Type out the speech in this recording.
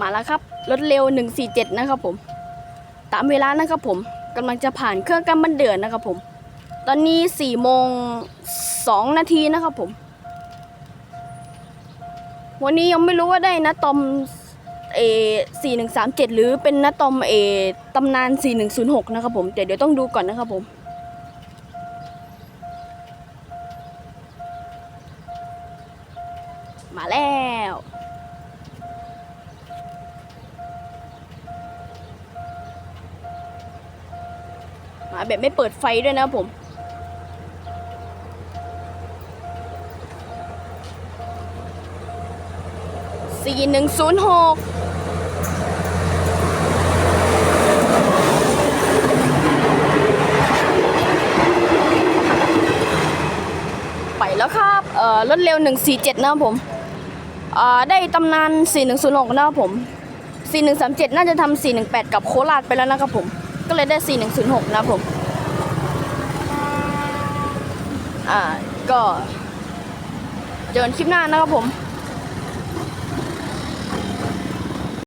มาแล้วครับรถเร็ว 147 นะครับผม ตามเวลานะครับผมกำลังจะผ่านเครื่องกำมันเดือนนะครับผม ตอนนี้4โมง2นาทีนะครับผม วันนี้ยังไม่รู้ว่าได้นะตอมเอ4137หรือเป็นนะตอมเอตำนาน4106นะครับผมแต่เดี๋ยวต้องดูก่อนนะครับผมมาแล้วาแบบไม่เปิดไฟด้วยนะผมสี่หนึ่งศูนย์หกไปแล้วครับเอ่อรถเร็ว 147 นะครับผมอ่าได้ตำนาน 4106 นะครับผม 4137 น่าจะทำ418 กับโคราชไปแล้วนะครับผม ก็เลยได้ 4106 นะครับผม อ่า ก็ เจอกันคลิปหน้านะครับผม